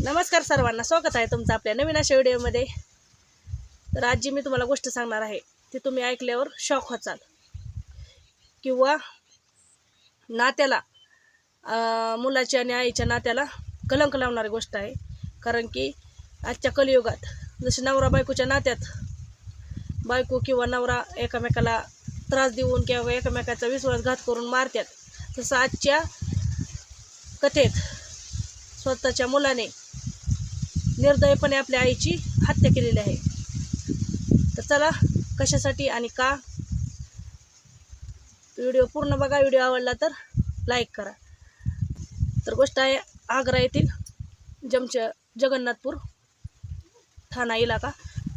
नमस्कार सर्वांना स्वागत आहे तुमचं आपल्या नवीन अशा व्हिडिओमध्ये. तर आज जी मी तुम्हाला गोष्ट सांगणार आहे ती तुम्ही ऐकल्यावर शॉक होचाल. किंवा नात्याला मुलाच्या आणि आईच्या नात्याला कलंक लावणारी गोष्ट आहे. कारण की आजच्या कलियुगात जसे नवरा बायकोच्या नात्यात बायको किंवा नवरा एकामेकाला त्रास देऊन किंवा एकमेकाचा विश्वासघात करून मारतात तसं आजच्या कथेत स्वतःच्या मुलाने निर्दयपणे आपल्या आईची हत्या केलेली आहे. तर चला कशासाठी आणि का? व्हिडिओ पूर्ण बघा व्हिडिओ आवडला तर लाईक करा. तर गोष्ट आहे आग्रा येथील जमच्या जगन्नाथपूर ठाणा इलाका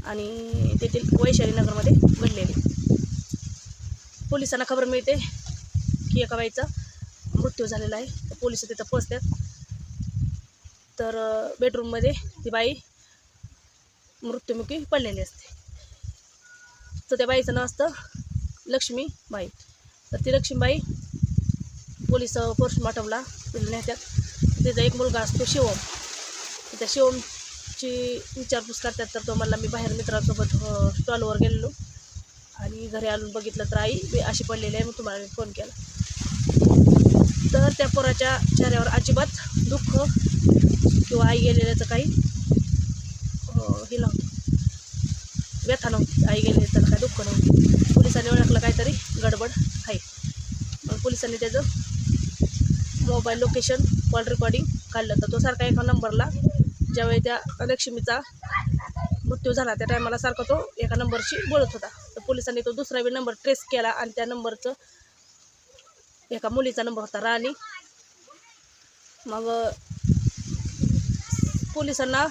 आणि तेथील वैशाली नगरमध्ये घडलेली. पोलिसांना खबर मिळते की एका बाईचा मृत्यू झालेला आहे. तर पोलीस तिथं पोचतात तर बेडरूममध्ये ती बाई मृत्युमुखी पडलेली असते. तर त्या बाईचं नाव असतं लक्ष्मीबाई तर ती लक्ष्मीबाई पोलीस पोस्टमॉर्टमला नेत्यात तिचा एक मुलगा असतो शिवम. त्या शिवमची विचारपूस करतात तर तो मला मी बाहेर मित्रांसोबत स्टॉलवर गेलेलो आणि घरी आणून बघितलं तर आई मी अशी पडलेली आहे मग तुम्हाला मी फोन केला. तर त्या पोराच्या चेहऱ्यावर अजिबात दुःख किंवा आई गेलेल्याचं काही हे नव्हतं. व्यथा नव्हती. आई गेलेली त्याला काही दुःख नव्हतं. पोलिसांनी ओळखलं काहीतरी गडबड आहे. मग पोलिसांनी त्याचं मोबाईल लोकेशन कॉल रेकॉर्डिंग काढलं. तर तो सारखा एका नंबरला ज्यावेळी त्या लक्ष्मीचा मृत्यू झाला त्या टायमाला सारखा तो एका नंबरशी बोलत होता. तर पोलिसांनी तो दुसरा बी नंबर ट्रेस केला आणि त्या नंबरचं एका मुलीचा नंबर होता राणी. मग पोलिसांना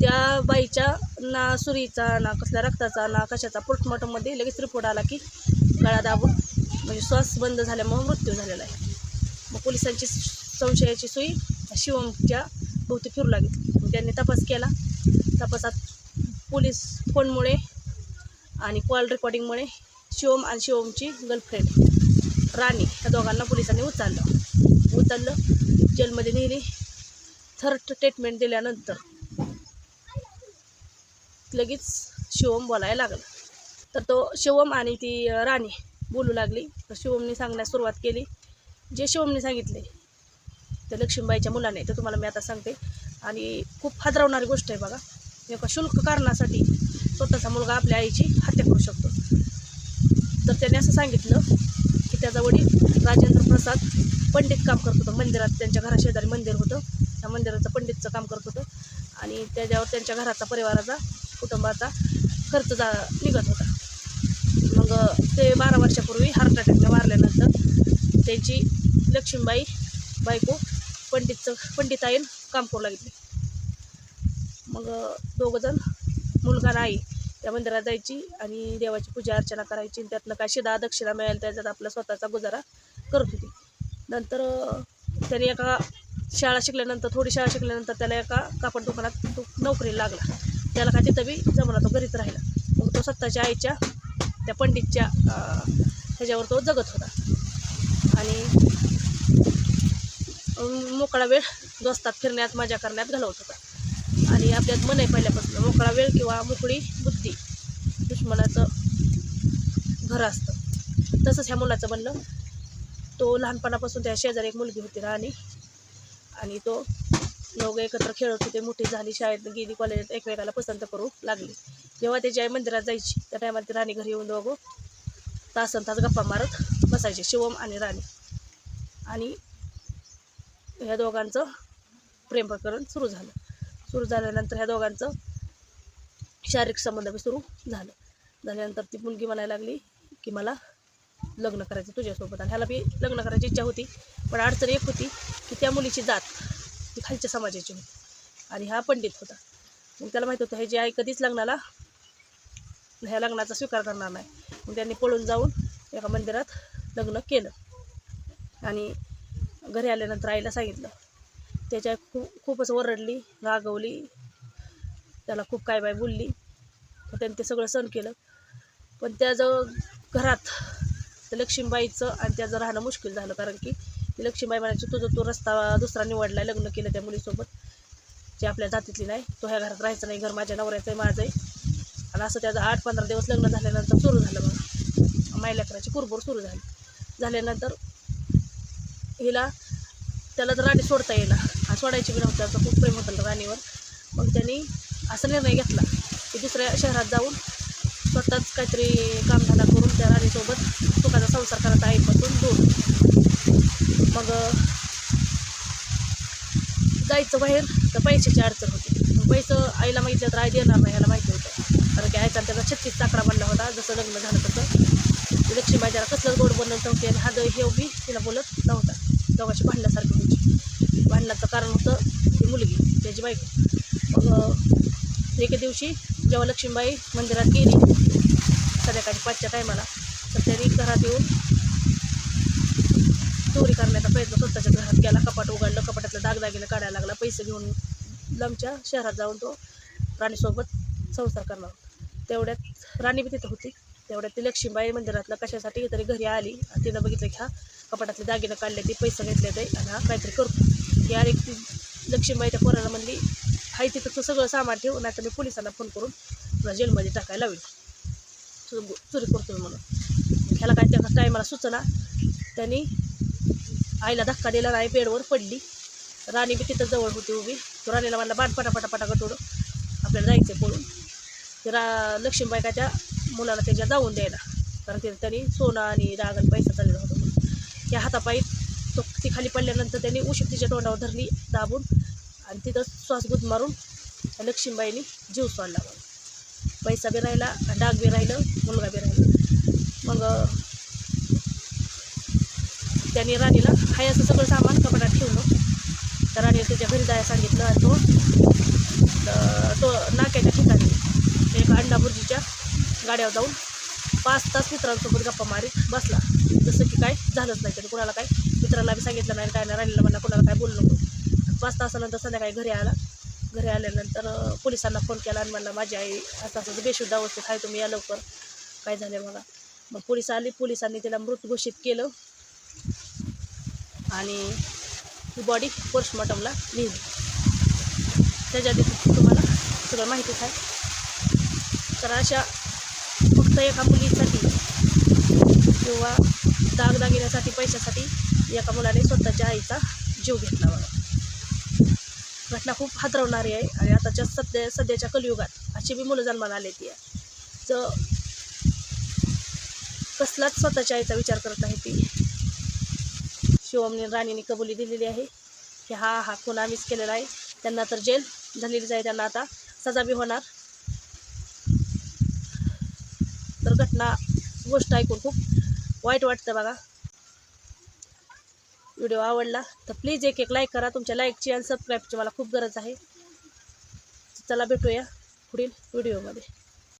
त्या बाईच्या ना सुरीचा ना कसल्या रक्ताचा ना कशाचा पोस्टमॉर्टममध्ये लगेच रिपोर्ट आला की गळा दाबून म्हणजे श्वास बंद झाल्यामुळं मृत्यू झालेला आहे. मग पोलिसांची संशयाची सुई शिवमच्या भोवती फिरू लागली. मग त्यांनी तपास केला. तपासात पोलीस फोनमुळे आणि कॉल रेकॉर्डिंगमुळे शिवम आणि शिवमची गर्लफ्रेंड राणी ह्या दोघांना पोलिसांनी उचललं. उचललं जेलमध्ये नेली. थर्ड ट्रीटमेंट दिल्यानंतर लगेच शिवम बोलायला लागला. तर तो शिवम आणि ती राणी बोलू लागली. तर शिवमने सांगण्यास सुरुवात केली. जे शिवमने सांगितले ते लक्ष्मीबाईच्या मुलाने. तर तुम्हाला मी आता सांगते. आणि खूप हादरवणारी गोष्ट आहे बघा. एका शुल्क कारणासाठी स्वतःचा मुलगा आपल्या आईची हत्या करू शकतो. तर त्याने असं सांगितलं की त्याचा वडील राजेंद्र प्रसाद पंडित काम करत होतं. मंदिरात त्यांच्या घराशेजारी मंदिर होतं. त्या मंदिराचं पंडितचं काम करत होतं. आणि त्याच्यावर त्यांच्या घराचा परिवाराचा कुटुंबाचा खर्च जा निघत होता. मग ते बारा वर्षापूर्वी हार्ट अटॅकने मारल्यानंतर त्यांची लक्ष्मीबाई बायको पंडितचं पंडिताईन काम करू लागली. मग दोघंजण मुलगा नाही आई त्या मंदिरात जायची आणि देवाची पूजा अर्चना करायची. आणि त्यातनं काय शिदा दक्षिणा मिळेल त्याच्यात आपला स्वतःचा गुजारा करत होती. नंतर त्याने एका शाळा शिकल्यानंतर थोडी शाळा शिकल्यानंतर त्याला एका कापड दुकानात तो नोकरीला लागला. त्याला काय तिथं बी जमला तो घरीच राहिला. मग तो स्वतःच्या आईच्या त्या पंडितच्या ह्याच्यावर तो जगत होता. आणि मोकळा वेळ दोस्तात फिरण्यात मजा करण्यात घालवत होता. आणि आपल्यात मन आहे पहिल्यापासून मोकळा वेळ किंवा मोकळी बुद्धी दुश्मनाचं घर असतं. तसंच ह्या मुलाचं बनलं तो लहानपणापासून त्या शेजारी एक मुलगी होती राणी आणि तो दोघं एकत्र खेळत होते मोठी झाली शाळेत गेली कॉलेजात एकमेकाला पसंत करू लागली. जेव्हा त्याची आई मंदिरात जायची त्या टायमाला ती राणी घरी येऊन दोघं तासन तास गप्पा मारत बसायचे शिवम आणि राणी. आणि ह्या दोघांचं प्रेम प्रकरण सुरू झालं. सुरू झाल्यानंतर ह्या दोघांचं शारीरिक संबंध बी सुरू झालं. झाल्यानंतर ती मुलगी म्हणायला लागली की मला लग्न करायचं तुझ्यासोबत आणि ह्याला बी लग्न करायची इच्छा होती पण अडचण एक होती की त्या मुलीची जात ती खालच्या समाजाची होती आणि हा पंडित होता. मग त्याला माहीत होतं हे जे आई कधीच लग्नाला ह्या लग्नाचा स्वीकार करणार नाही. मग त्यांनी पळून जाऊन एका मंदिरात लग्न केलं. आणि घरी आल्यानंतर आईला सांगितलं त्याच्या आई खूप खूपच ओरडली रागवली त्याला खूप काय बाय बोलली. तर त्यांनी ते सगळं सहन केलं. पण त्याजवळ घरात तर लक्ष्मीबाईचं आणि त्याचं राहणं मुश्किल झालं. कारण की ती लक्ष्मीबाई म्हणायची तुझं तो रस्ता दुसरा निवडला लग्न केलं त्या मुलीसोबत. जे आपल्या जातीतली नाही तो ह्या घरात राहायचा नाही घर माझ्या नवऱ्याचं आहे माझं आहे. आणि असं त्याचं आठ पंधरा दिवस लग्न झाल्यानंतर सुरू झालं मग मायलेकराची कुरबुर सुरू झाली. झाल्यानंतर हिला त्याला तर राणी सोडता येईना. आणि सोडायची बी नव्हतं खूप प्रेम होतं राणीवर. मग त्यांनी असा निर्णय घेतला की दुसऱ्या शहरात जाऊन स्वतःच काहीतरी कामधंदा करून त्या राणीसोबत सुखाचा संसार करत आईपासून दूर. मग जायचं बाहेर तर पैशाची अडचण होती. मग पैसं आईला माहिती तर आई देणार नाही याला माहिती होतं. कारण की आईचा त्याचा छत्तीस चाकरा बनला होता जसं लग्न झालं तसं. लक्ष्मीबाई त्याला कसलं गोड बनलं नव्हते आणि हा द हे उभी तिला बोलत नव्हता. दोघांची भांडण्यासारखी होती. भांडण्याचं कारण होतं ती मुलगी त्याची बायको. मग एके दिवशी जेव्हा लक्ष्मीबाई मंदिरात गेली. संध्याकाळी पाचच्या टायमाला तर त्यांनी घरात येऊन चोरी करण्याचा प्रयत्न स्वतःच्या घरात केला कपाट उघडलं कपाटातलं दागदागिने काढायला लागला. पैसे घेऊन लांबच्या शहरात जाऊन तो राणीसोबत संसार करणार तेवढ्यात राणी बी तिथं होती. तेवढ्यात ती लक्ष्मीबाई मंदिरातलं कशासाठी तरी घरी आली. आणि तिनं बघितलं की हा कपाटातले दागिनं काढले ते पैसे घेतले ते आणि हा काहीतरी करतो. की अरे ती लक्ष्मीबाई त्या पोराला म्हणली हाय तिथं तू सगळं सामान ठेवून नाही तर मी पोलिसांना फोन करून तुला जेलमध्ये टाकायला लावेल. तू चोरी करतो म्हणून. ह्याला काय त्या टायमाला सुचना त्यांनी आईला धक्का दिला नाही बेडवर पडली. राणी बी तिथं जवळ होती उभी. तो राणीला म्हणला बाण पटापटापटा पटा आपल्याला जायचं पळून. ते रा लक्ष्मीबाई का त्या मुलाला त्याच्या जाऊन द्यायला. कारण ते त्यांनी सोनं आणि राग आणि पैसा चाललेला होता त्या हातापायी तो ती खाली पडल्यानंतर त्यांनी उशीर तिच्या तोंडावर धरली दाबून. आणि तिथं श्वासगुत मारून त्या लक्ष्मीबाईनी जीव सोडला. मग पैसा बी राहिला डाग बी राहिलं मुलगा बी राहिला. मग अं, त्यांनी राणीला हाय असं सगळं सामान कपड्यात ठेवलं. तर राणीला त्याच्या घरी जायला सांगितलं आणि तो तो नाक्याच्या ठिकाणी एक अंडाभुर्जीच्या गाड्यावर जाऊन पाच तास मित्रांसोबत गप्पा मारीत बसला. जसं की काय झालंच नाही त्याने कुणाला काय मित्राला बी सांगितलं नाही काय नाही राणीला म्हणा कुणाला काय बोलू नको. पाच तासानंतर संध्याकाळी घरी आला. घरी आल्यानंतर पोलिसांना फोन केला आणि म्हणला माझी आई असं असं बेशुद्ध अवस्थेत आहे तुम्ही या लवकर. काय झालं बघा. मग पोलीस आली. पोलिसांनी तिला मृत घोषित केलं. आणि ही बॉडी पोस्टमॉर्टमला नेली. त्याच्या दिवशी तुम्हाला सगळं माहितीच आहे. तर अशा फक्त एका मुलीसाठी किंवा दागदागिन्यासाठी पैशासाठी एका मुलाने स्वतःच्या आईचा जीव घेतला बघा. घटना खूप हादरवणारी आहे आणि आताच्या सध्या सध्याच्या कलियुगात अशी बी मुलं जन्माला आले ती तर कसलाच स्वतःच्या आईचा विचार करत नाही ती. शिवमने राणीने कबुली दिलेली आहे की हा हा खून आम्हीच केलेला आहे. त्यांना तर जेल झालेलीच आहे त्यांना आता सजा बी होणार. तर घटना गोष्ट ऐकून खूप वाईट वाटतं बघा. व्हिडिओ आवडला तर प्लीज एक एक लाईक करा. तुमच्या लाईकची आणि सबस्क्राईबची मला खूप गरज आहे. चला भेटूया पुढील व्हिडिओमध्ये